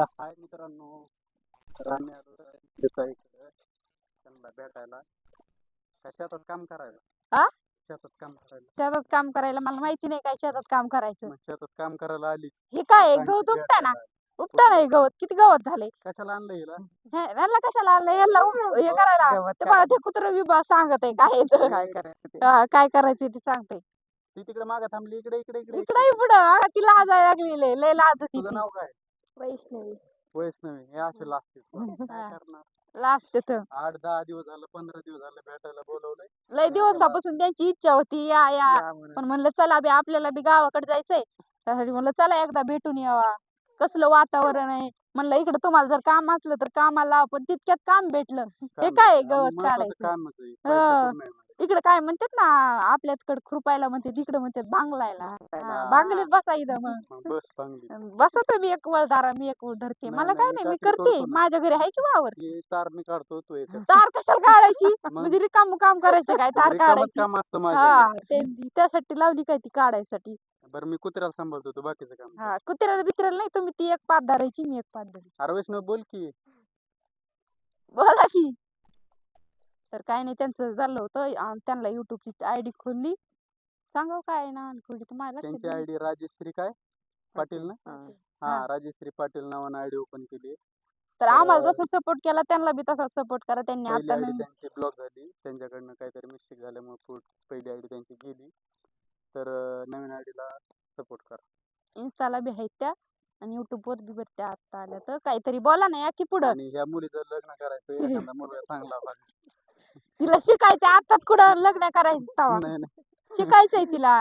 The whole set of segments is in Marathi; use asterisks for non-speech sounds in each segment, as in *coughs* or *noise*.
हाय मित्रांनो. तर आम्ही आलो इकडे. त्यांना भेटायला. शेतात काम करायला? शेतात काम करायला. शेतात काम करायला? मला माहिती नाही काय शेतात काम करायचं. शेतात काम करायला आली हे काय गवत उपटा ना. उपटा नाही गवत? किती गवत झाले कशाला आणलं हिला? ह्याला कशाला आणलं याला हे करायला ते बघा ते कुत्र विभाग सांगत आहे काय. काय करायचं ते? हा, काय करायचं ते सांगते ती तिकडे मागे थांबली. इकडे इकडे इकडे इकडे पुढं. ती लाजायला लागली लय लाज नाव काय? वैष्णवी वैष्णवी हे असे लागते काय हा. करणार लाज तिथं आठ दहा दिवस झालं पंधरा दिवस झालं भेटायला बोलवलंय लय दिवसापासून त्यांची इच्छा होती या या. पण म्हणलं चला बी आपल्याला बी गावाकडे जायचंय त्यासाठी म्हणलं चला एकदा भेटून यावा कसलं वातावरण आहे म्हणलं इकडे तुम्हाला जर काम असलं तर कामाला पण तितक्यात काम भेटलं काम काय आहे. गवत काढायचं? कामच आहे. हा. पैसा. इकडे काय म्हणतात ना आपल्याकडे खुरपायला म्हणते तिकडे म्हणतात बांगलायला. हा. बांगलीत बसा इथं *laughs* मग. बस चांगली बसा तुम्ही एक वळ दारा मी एक वळ धरते नाही, मला काय नाही मी करते. ना. माझ्या घरी आहे की वावर? तार मी काढतो तू तार कशाला काढायची? *laughs* मग? म्हणजे रिकाम काम करायचं काय? तार रिकामंच काढायची? काम असतं माझ्या हा ते त्यासाठी लावली काय ती काढायसाठी? बरं मी कुत्र्याला सांभाळतो तू बाकीचं काम हा कुत्र्याला बित्र्याला नाही तुम्ही ती एक पात धरायची मी एक पात धरायची अरे वैष्णव बोल की. बोला की. तर काय नाही त्यांचं झालं होतं. आणि त्यांना युट्यूबची आय डी खोलली. सांगा काय ना खोलली तुम्हाला लक्षात त्यांची. आयडी राजेश्री काय? पाटील ना? हा. हा. हा. राजेश्री पाटील नावानं आयडी ओपन केली. तर आम्हाला जसं सपोर्ट केला त्यांना बी तसाच सपोर्ट करा. त्यांनी पहिली आता आयडी नवीन त्यांची ब्लॉक झाली. त्यांच्याकडनं काहीतरी मिस्टेक झाल्यामुळे पुढ- पहिली आयडी त्यांची गेली. तर अं, नवीन आयडीला सपोर्ट करा. इन्स्टाला बी आहेत त्या आणि युट्यूब वर बी भेटत्या आता आल्या तर. काहीतरी बोला ना या की पुढं. आणि ह्या मुलीचं लग्न करायचं एखादा मुलगा चांगला *laughs* तिला शिकायचं आताच कुठं लग्न करायचं तवा. नाही नाही. शिकायचंय तिला.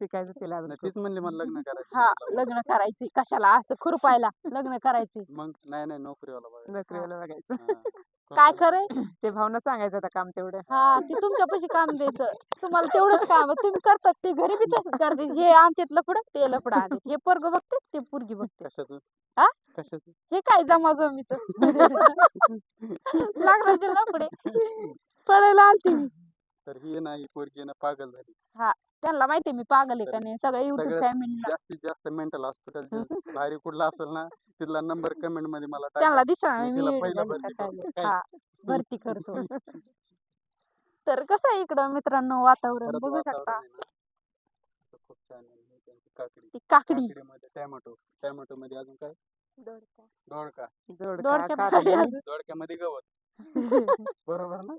शिकायचं तिला अजून नाही, तीच म्हणली मला लग्न करायचं हा लग्न करायचंय. कशाला असं खुरपायला लग्न करायचंय? मग नाही नाही नोकरीवाला बघा नोकरीला बघायचं. काय खरंय? *coughs* ते भावना सांगायचं आता काम तेवढं. हा. ते तुमच्यापाशी काम द्यायचं. तुम्हाला तेवढंच काम. आहे. तुम्ही करतात ते घरी बी तसंच करते. हे आणतात लफडं ते लफडं आणतात. हे पोरग बघते ते पोरगी बघते कशाचं? हा? कशाचं? हे काय जमा जमीच *laughs* लागण्याचे लफडे. पडायला आलते मी. तर ही ना ही पोरगी ना पागल झाली. त्यांना माहितीये मी पागल आहे का नाही सगळ्या युट्यूब सगळ्यात फॅमिलीला जास्तीत जास्त मेंटल हॉस्पिटल भारी कुठला असेल ना तिथला नंबर कमेंटमध्ये मला टाका. त्यांना दिसणार मी तिला पहिलं भरती. करतो. काय? हा भरती करतो तर कसं आहे इकडं मित्रांनो वातावरण? खरंच बघू वातावरण शकता आहे ना, असं खूप छान आहे. आणि त्यांची काकडी. ती काकडी. काकडीमध्ये टॅमॅटो. टॅमॅटो मध्ये अजून काय? दोडका. दोडका, दोडक्यात? दोडक्यामध्ये गवत. *laughs* बरोबर ना?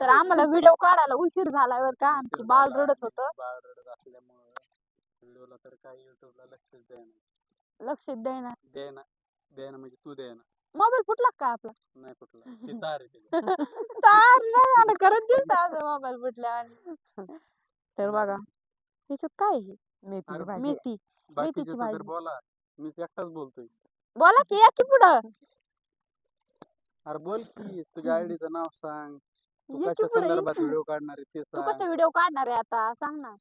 तर आम्हाला व्हिडिओ काढायला उशीर झाला बरं का. आमची बाळ रडत होतं. बाळ रडत असल्यामुळं व्हिडिओला तर काही युट्यूबला लक्षच द्यायना लक्ष द्यायना द्यायना द्यायना म्हणजे तू द्यायना मोबाईल फुटला का आपला? नाही कुठला ती तार आहे तिची. *laughs* तार नाही आलं करत दिवसा मोबाईल फुटल्या आणि तर बघा त्याच्यात काय आहे? मेथीची अरे भाजी. मेथी. बाकीचे तर भाजी. बोला. मी एकटाच बोलतोय. बोला की या की पुढं. अरे बोल की तुझ्या आयडीचं नाव सांग. तू ये की कशा पुढे संदर्भात व्हिडिओ काढणार आहे ते तू सांग. कसे व्हिडिओ काढणार आहे आता? सांग ना.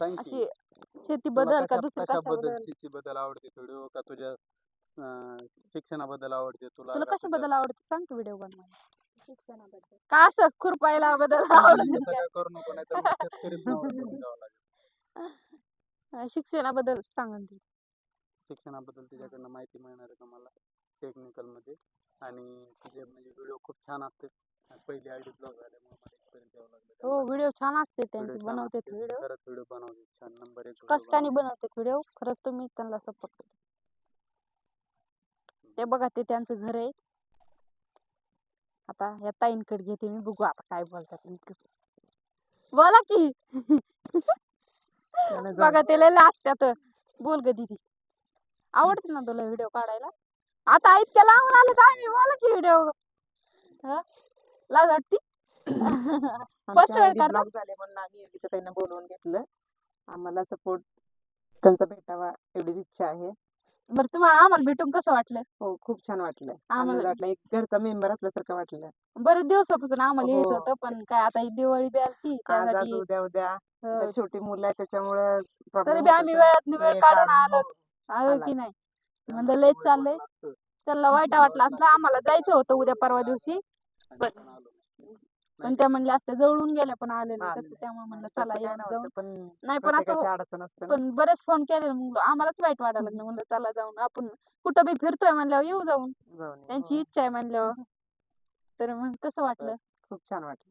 सांग की. अशी शेती तुला बदल का कशा- दुसरं कशाबद्दल? कशाबद्दल शेती बद्दल आवडते? व्हिडिओ का तुझ्या अं, शिक्षणाबद्दल आवडते? तुला तुला का कशा तुझ्या- बद्दल आवडते? सांग तू व्हिडिओ बनवायला. शिक्षणाबद्दल. का असं खुरपायला बद्दल *laughs* आवडत काय करू नको नाही तर मग शेतकरीच नाव करून द्यावं लागेल. शिक्षणाबद्दल सांग ना ती. शिक्षणाबद्दल तुझ्याकडनं माहिती मिळणार आहे का मला? टेक्निकलमध्ये. आणि तुझे म्हणजे व्हिडिओ खूप छान असते. आणि पहिली आयडी ब्लॉग झाल्यामुळे मला एक्सपिरियन्स द्यावं लागलं हो व्हिडिओ छान असते Video त्यांचे छान बनवते असते. व्हिडिओ खरंच व्हिडिओ बनवते. छान नंबर एक video कष्टाने बनवते. बनवते व्हिडिओ खरंच तुम्ही त्यांना सपोर्ट करतो ते बघा ते त्यांचं घर आहे. आता या ताईंकडे घेते मी. बघू आता काय बोलतात इतकं. बोला की. त्याला जाऊ. बघा ते लय लाजत्यात बोल ग दीदी. आवडते ना तुला व्हिडिओ काढायला? आता इतक्या लांबून आले तर आम्ही बोला की व्हिडिओ लाज वाटती? आमची वेळ झाले म्हणून आम्ही योगिता ताईंना बोलवून घेतलं. आम्हाला सपोर्ट त्यांचा भेटावा एवढीच इच्छा आहे. बरं तुम्हाला आम्हाला भेटून कसं वाटलं? हो खूप छान वाटलं. आम्हाला- वाटलं एक घरचा मेंबर असल्यासारखं वाटलं. बरेच दिवसापासून आम्हाला यायचं हो. होतं पण काय आता ही दिवाळी बी आज त्यासाठी उद्या उद्या. हो. छोटी मुलं आहे त्याच्यामुळं तरी बी आम्ही. वेळात वेळ काढून आलो हो. आलो आला. की नाही? म्हणलं वाईट चाललंय. त्याला वाईट वाटलं असलं आम्हाला जायचं होतं उद्या परवा दिवशी पण- त्या म्हणल्या असत्या जवळून गेल्या पण आले नाही. त्यामुळे म्हणलं चला या पण नाही पण असं. पण बरेच फोन केले मग आम्हालाच वाईट वाटायला लागलं म्हणलं चला जाऊन आपण कुठं बी फिरतोय म्हणल्यावर येऊ जाऊन. त्यांची हो. इच्छा आहे म्हणल्यावर तर मग कसं वाटलं खूप छान वाटलं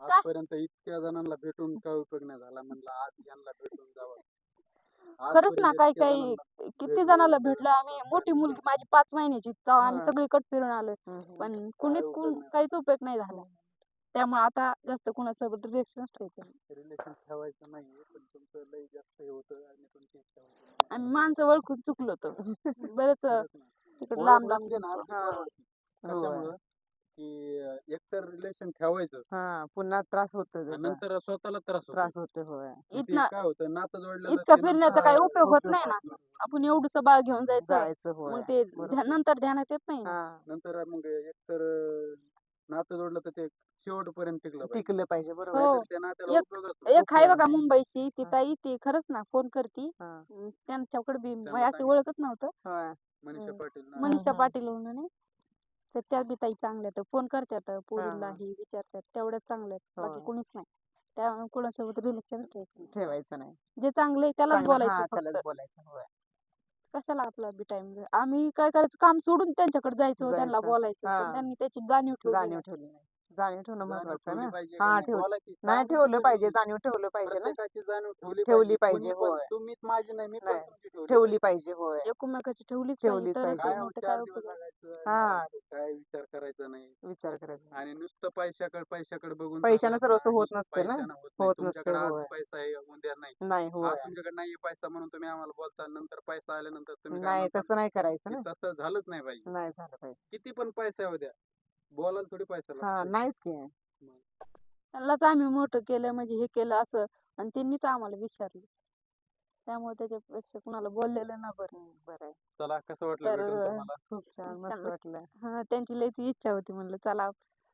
आजपर्यंत इतक्या जणांना भेटून काय उपयोग नाही झाला म्हणलं आज यांना भेटून जावं खरंच ना काही काही किती जणांना भेटलो, आम्ही मोठी. मुलगी माझी पाच महिन्याची तेव्हा आम्ही हा. सगळीकडे फिरून आलोय. पण कुणीच कुण. काहीच उपयोग नाही झाला त्यामुळे आता जास्त कुणासोबत रिलेशनच ठेवायचं. रिलेशन ठेवायचं नाहीये पण तुमचं लय जास्त हे होतं आणि तुमची इच्छा होती आम्ही माणसं ओळखून चुकलो होतो बरेच. तिकडे लांब लांब ना हा. कशामुळं अं, एकतर रिलेशन ठेवायचं हा पुन्हा त्रास होतो त्याचा. नंतर स्वतःला त्रास त्रास होतो होय मग ते इथनं काय होतं नातं जोडलेलं इतकं फिरण्याचा काही उपयोग होत नाही ना. आपण एवढंच बाळ घेऊन जायचं जायचं होय मग ते बरोबर. ध्या- नंतर ध्यानात येत नाही हा नंतर मग एकतर अं, नातं जोडलं तर ते शेवटपर्यंत टिकलं पाहिजे टिकलं पाहिजे बरोबर हो. आहे. नाहीतर त्या नात्याला एक- उपयोगच नाही. एक आहे बघा. मुंबईची ती हा. ताई ती खरंच ना फोन करती हा. अं, त्यांच्याकडे बी सांगितलं. ओळखच नव्हतं होय. मनीषा हम्म. पाटील ना मनीषा. पाटील म्हणून आहे. तर त्या बी ताई चांगल्या आहेत फोन करतात पोरीला हा. ही विचारतात तेवढ्याच चांगल्या आहेत बाकी. कोणीच नाही त्या कोणासोबत रिलेशन ठेवायचं नाही. ठेवायचं नाही जे चांगलं आहे त्यालाच चांगलं- हा, बोलायचं त्यालाच फक्त बोलायचं होय. कशाला आपला बी टाइम आम्ही काय करायचं काम सोडून त्यांच्याकडे जायचो त्यांना जायचं. बोलायचं हा. पण त्यांनी त्याची जाणीव ठेवली जाणीव नाही. ठेवली नाही जाणीव ठेवणं जाणीव महत्वाचं आहे ठेवली ना पाहिजे हा, का नाही? ठेवली. बोला की, नाही सांगू ठेवलं तरी पाहिजे. जाणीव ठेवलं पाहिजे ना प्रत्येकाची जाणीव ठेवली ठेवली पाहिजे पाहिजे, कोणी पण, होय. तुम्हीच माझी नाही मी पण नाही. तुमची ठेवली ठेवली पाहिजे होय एकमेकाची ठेवलीच ठेवलीच पाहिजे. काय मोठं हो, उपयोग आहे. हा. आणि काय विचार करायचा नाही विचार करायचा आणि नुसतं पैशाकडे पैशाकडे बघून पैशानं सर्वस्व नाही. होत नसते ना. पैशानं होत नाही. होत तुमच्याकडे नसते, आज होय. पैसा आहे उद्या नाही नाही आज तुमच्याकडे नाहीये पैसा म्हणून तुम्ही आम्हाला बोलता नंतर पैसा आल्यानंतर तुम्ही काय नाही म्हणता? तसं नाही करायचं ना तसं झालंच नाही पाहिजे नाही झालं पाहिजे किती पण पैसा येऊ द्या बोलायला थोडी पैसा हा लागतो. नाहीच की त्यांनाच आम्ही मोठं केलं म्हणजे हे केलं असं आणि त्यांनीच आम्हाला विचारलं त्यामुळे त्याच्यापेक्षा कुणाला बोललेलं ना बरं बरं आहे. चला कसं वाटलं तर, भेटून तुम्हाला? खूप छान मस्त वाटलं. हा त्यांची लई ती इच्छा होती म्हणलं चला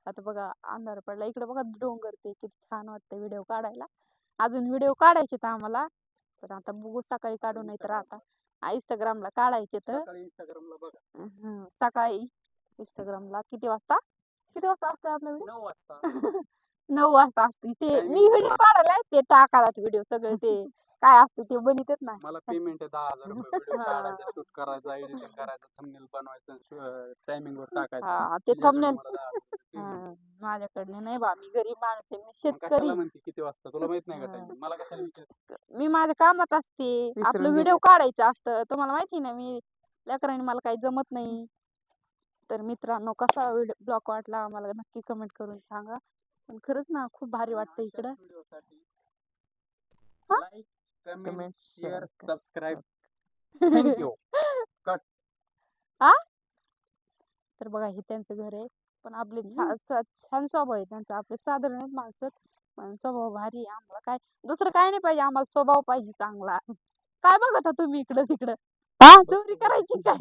आता बघा अंधार पडला. इकडे बघा डोंगर ते किती छान वाटतं व्हिडिओ काढायला. अजून व्हिडिओ काढायचे तर आम्हाला तर आता बघू सकाळी काढू नाही तर आता. इंस्टाग्रामला काढायचे तर. सकाळी इंस्टाग्रामला बघा. हं, सकाळी इंस्टाग्रामला किती वाजता? किती वाजता असतं आपलं व्हिडिओ? नऊ वाजता. *laughs* नऊ वाजता असते ते मी व्हिडिओ काढायला ते टाकालात व्हिडिओ सगळे ते. काय असतं ते बनितच नाही मला पेमेंट आहे दहा हजार रुपये व्हिडिओ *laughs* हा. काढायचा शूट करायचा एडिटिंग करायचं थंबनेल बनवायचं टायमिंग वर टाकायचं हा ते तुझ्याकडे थंबनेल मला दहा हजार रुपये payment. माझ्याकडनं नाही बा मी गरीब माणूस आहे मी मग शेतकरी कशाला म्हणते किती वाजता तुला माहीत नाही का हा. मला कशाला विचार मी माझ्या कामात असते विसरून आपलं गेले. व्हिडिओ काढायचं असतं तुम्हाला माहिती ना मी लेकरांनी मला काही जमत नाही तर मित्रांनो कसा व्हिडिओ ब्लॉग वाटला आम्हाला नक्की कमेंट करून सांगा पण खरंच ना खूप भारी वाटतं इकडं हा? Like comment share. Subscribe thank you तर बघा हे त्यांचं घर आहे. पण आपले छान स्वभाव आहे त्यांचा. आपले साधारणच माणसं. पण स्वभाव भारी आहे. आम्हाला काय? दुसरं काय नाही पाहिजे. आम्हाला स्वभाव पाहिजे चांगला. काय बघता तुम्ही इकडं तिकडं? हा चोरी करायची काय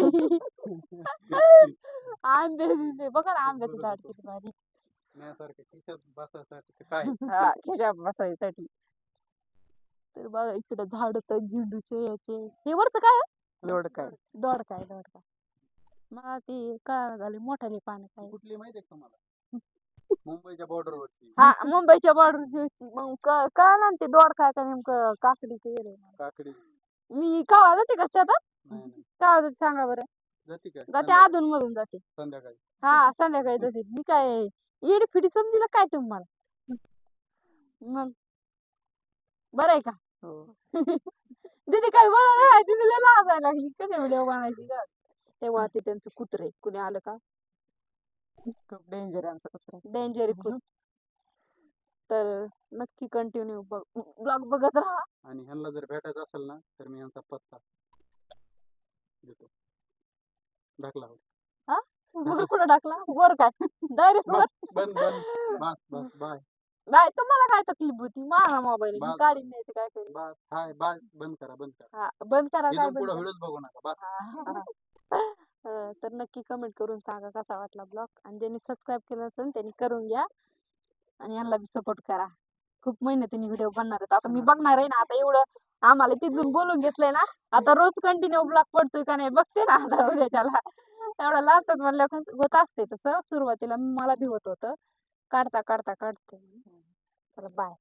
*laughs* आंबे बघा ना आंब्याचं झाड किती भारी. बसायसाठी काय? हा बसायसाठी. तर बघा इकडे झाड तर झेंडूचे याचे. हे वरच काय लोड काय दोड काय दोड काय मला ते काय झाले? मोठाले पानं काय? कुठली माहिती आहे तुम्हाला? मुंबईच्या बॉर्डर वरची. हा मुंबईच्या बॉर्डर मग क- कळलं ना ते दोड काय का नेमकं काकडीचं येड. काकडी. मी का जाते का शेतात? नाही नाही. का जाते सांगा बरं. जाती का? जाते अधून मधून जाते. संध्याकाळी. हा संध्याकाळी जाते. मी काय येडी फिडी समजीला काय तुम्हाला? मग. बरं आहे का? दीदी काय बोला लय लाजायला लागली. कधी व्हिडिओ बनायची का तेव्हा ते त्यांचं कुत्रे कुणी आलं का? खूप डेंजर आमचं कुत्रा. डेंजर कुत्र तर नक्की कंटिन्यू ब्लॉग बघत राहा. आणि ह्यांना जर भेटायचं असेल ना तर मी यांचा पत्ता देतो. ढकला वर कुठं टाकला वर काय? *laughs* डायरेक्ट वर? बंद बंद. बस बस. बाय नाही तुम्हाला काय तकलीफ होती? माझा मोबाईल बस. काढीन नाही काय करेन बस हाय बाय बंद करा बंद करा. हा बंद करा काय इथून बंद पुढे करा. व्हिडिओच बघू नका बस. हा. *laughs* अं, तर नक्की कमेंट करून सांगा कसा वाटला ब्लॉग आणि ज्यांनी सबस्क्राईब केलं असेल त्यांनी करून घ्या. आणि यांना बी सपोर्ट करा. खूप मेहनतीने व्हिडिओ बनणार आहेत. आता मी बघणार आहे ना आता एवढं आम्हाला तिथून बोलून घेतलंय ना आता रोज कंटिन्यू ब्लॉग पडतोय का नाही बघते ना आता उद्याच्याला. एवढं लावतात म्हणलं होत असते तसं. सुरुवातीला मला बी होत होतं. काढता काढता काढते. चला बाय